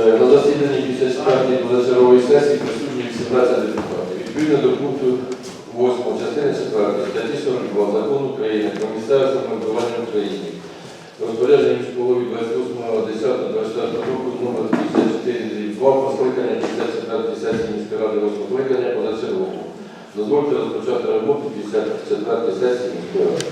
Е, На засіданні 54-ї позачергової сесії присутні 18 депутатів. Відповідно до пункту 8 частини 4 статті 42 Закону України про місцеве самоврядування в. Розпорядження міського голови 28.10.24 року номер 54 2 про скликання 54 сесії міської ради 8 скликання позачергового. Дозвольте розпочати роботу 54 сесії міської ради.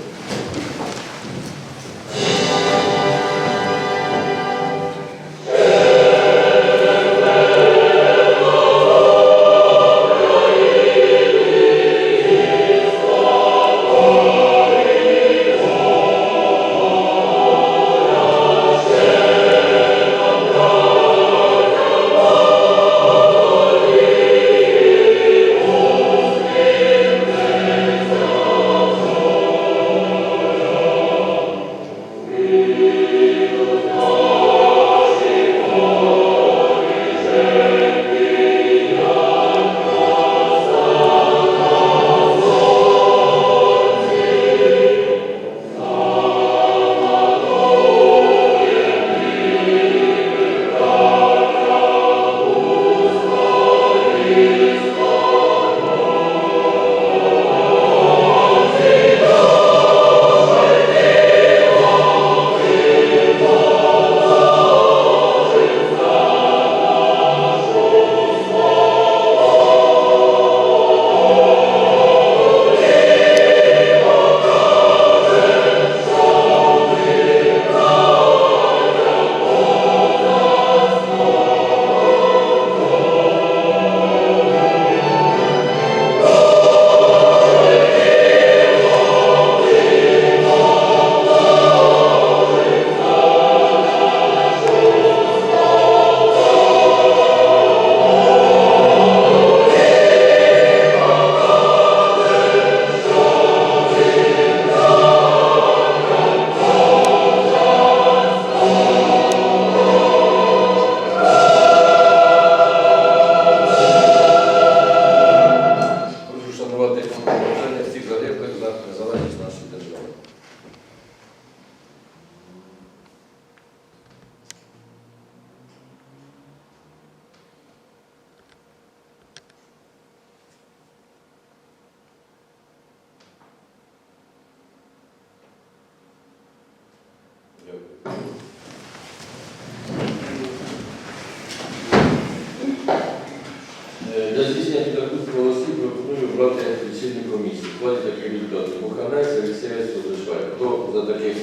Для здійснення підрахунку голосів пропоную обрати лічильні комісії. Хвалі таких депутатів. Муханець, Олексій Одешвай. Хто за таких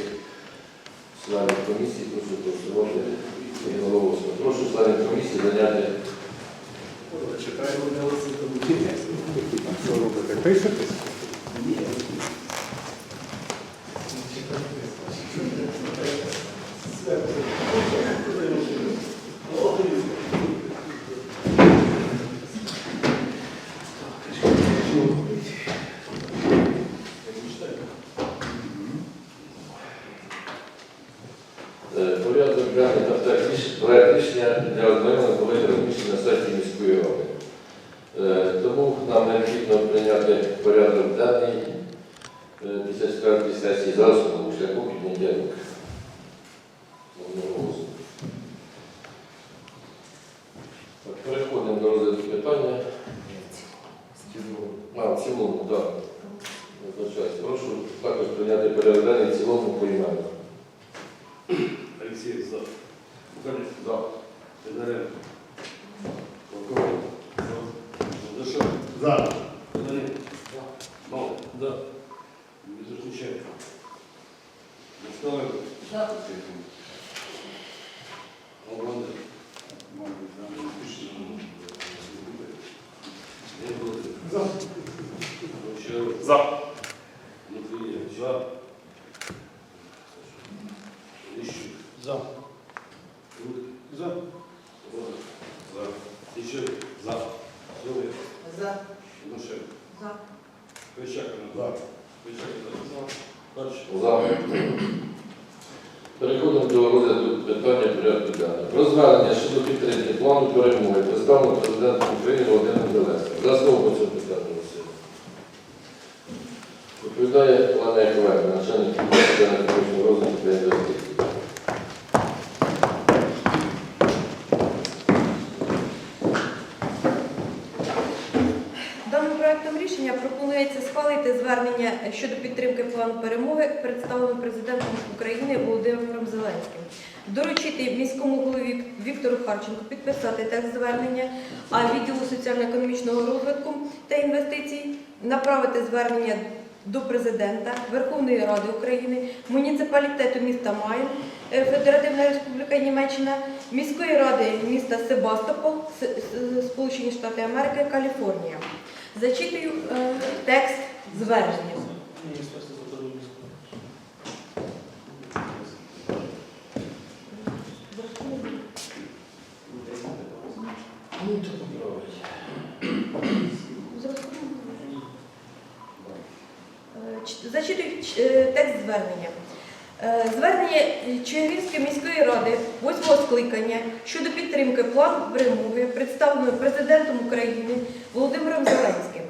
членів комісії, прошу голосувати голосу. Прошу членів комісії зайняти Читаємо голоси, то. Що робите? Пишете? Е, Порядок денний та проект ріш- проект рішення для ознайомлення були розміщені на сайті міської ради. Е, Тому нам необхідно прийняти порядок денний е, 54 сесії за основу шляху підняття рук. Переходимо до розгляду питання. А, в цілому, так. Вибачаюсь. Прошу також прийняти денний в цілому поіменно. Алексей за. Бухарев. За. Федоренко. Полковник. За. Федоренко. Мало. Да. Безушниченко. Москаленко. За. Албандер. За. Овчаров. За. Матвеев. За. Лещук. За. Рудик. За. За. Тичев. За. Зоя. За. Тимошенко. За. Кричакина. За. Кричакина. За. За. Переходимо до розгляду питання порядку денного. Про звернення щодо підтримки плану перемоги представлено президентом України Володимиром Зеленським. За слово по цьому питанню Василь. Відповідає Олена Яковлевна, начальник управління економічного розвитку та інвестицій. пропонується схвалити звернення щодо підтримки плану перемоги, представленого президентом України Володимиром Зеленським. Доручити міському голові Віктору Харченку підписати текст звернення, а відділу соціально-економічного розвитку та інвестицій направити звернення до президента Верховної Ради України, муніципалітету міста Майн, е, Федеративна Республіка Німеччина, міської ради міста Себастопол, Сполучені Штати Америки, Каліфорнія. Зачитую е, текст звернення. Міністерство закладу міського. Ну, то поправить. Е, ч- Зачитую ч- е, текст звернення. Е, Звернення Чигиринської міської ради восьмого скликання щодо плану перемоги, представленого президентом України Володимиром Зеленським.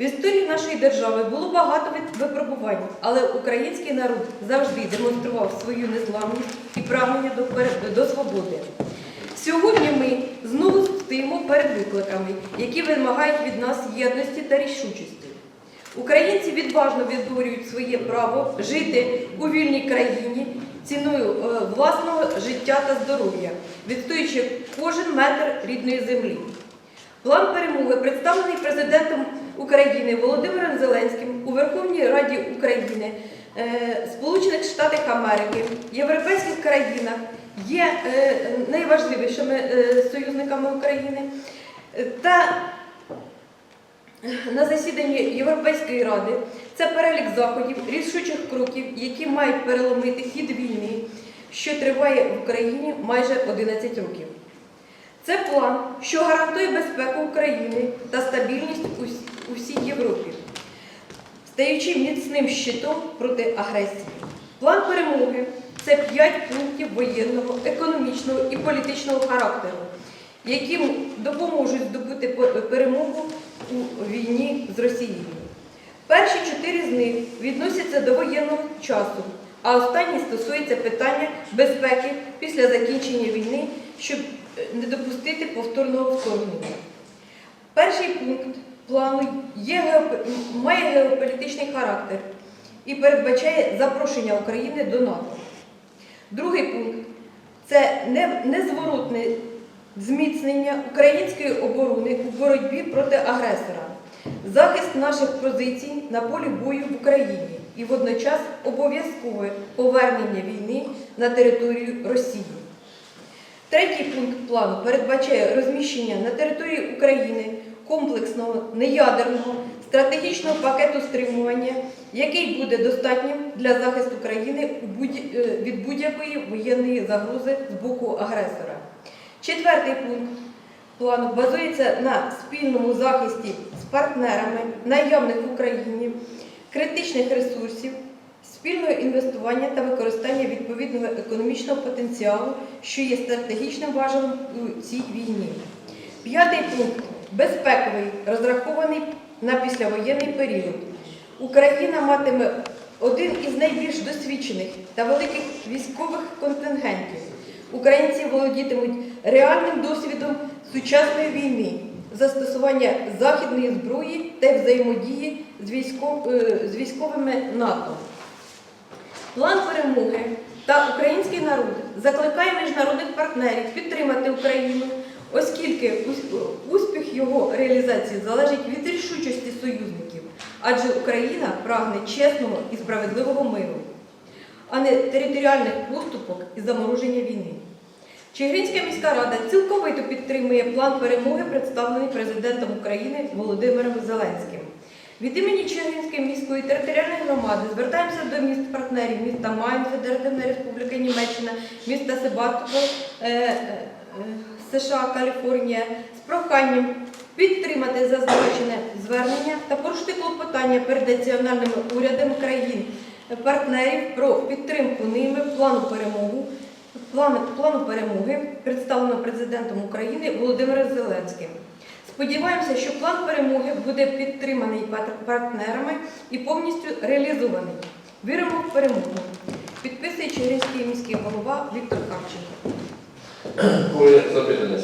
В історії нашої держави було багато випробувань, але український народ завжди демонстрував свою незламність і прагнення до, до свободи. Сьогодні ми знову стоїмо перед викликами, які вимагають від нас єдності та рішучості. Українці відважно відборюють своє право жити у вільній країні ціною е, власного життя та здоров'я, відстоюючи кожен метр рідної землі. План перемоги, представлений президентом України Володимиром Зеленським у Верховній Раді України, е, Сполучених Штатах Америки, європейських країнах, є е, найважливішими союзниками України. Та на засіданні Європейської ради це перелік заходів, рішучих кроків, які мають переломити хід війни, що триває в Україні майже 11 років. Це план, що гарантує безпеку України та стабільність у всій Європі, стаючи міцним щитом проти агресії. План перемоги це п'ять пунктів воєнного, економічного і політичного характеру, які допоможуть здобути перемогу у війні з Росією. Перші чотири з них відносяться до воєнного часу, а останній стосується питання безпеки після закінчення війни, щоб е, не допустити повторного вторгнення. Перший пункт плану є має геополітичний характер і передбачає запрошення України до НАТО. Другий пункт це не- незворотне зміцнення української оборони у боротьбі проти агресора, захист наших позицій на полі бою в Україні і водночас обов'язкове повернення війни на територію Росії. Третій пункт плану передбачає розміщення на території України комплексного неядерного стратегічного пакету стримування, який буде достатнім для захисту країни е, від будь-якої воєнної загрози з боку агресора. Четвертий пункт плану базується на спільному захисті з партнерами наявних в Україні критичних ресурсів, спільного інвестування та використання відповідного економічного потенціалу, що є стратегічним важелем у цій війні. П'ятий пункт безпековий, розрахований на післявоєнний період. Україна матиме один із найбільш досвідчених та великих військових контингентів. Українці володітимуть реальним досвідом сучасної війни, застосування західної зброї та взаємодії з, військов- е, з військовими НАТО. План перемоги та український народ закликає міжнародних партнерів підтримати Україну, оскільки успіх його реалізації залежить від рішучості союзників, адже Україна прагне чесного і справедливого миру, а не територіальних поступок і замороження війни. Чигиринська міська рада цілковито підтримує план перемоги, представлений президентом України Володимиром Зеленським. Від імені Чигиринської міської територіальної громади звертаємося до міст партнерів міста Майн, Федеративна Республіка Німеччина, міста Себастопол, е, е, США, Каліфорнія з проханням підтримати зазначене звернення та порушити клопотання перед національними урядами країн партнерів про підтримку ними плану перемогу плану, плану перемоги, представленого президентом України Володимиром Зеленським. Сподіваємося, що план перемоги буде підтриманий партнерами і повністю реалізований. Віримо в перемогу. Підписує Чигиринський міський голова Віктор Харченко. Запитання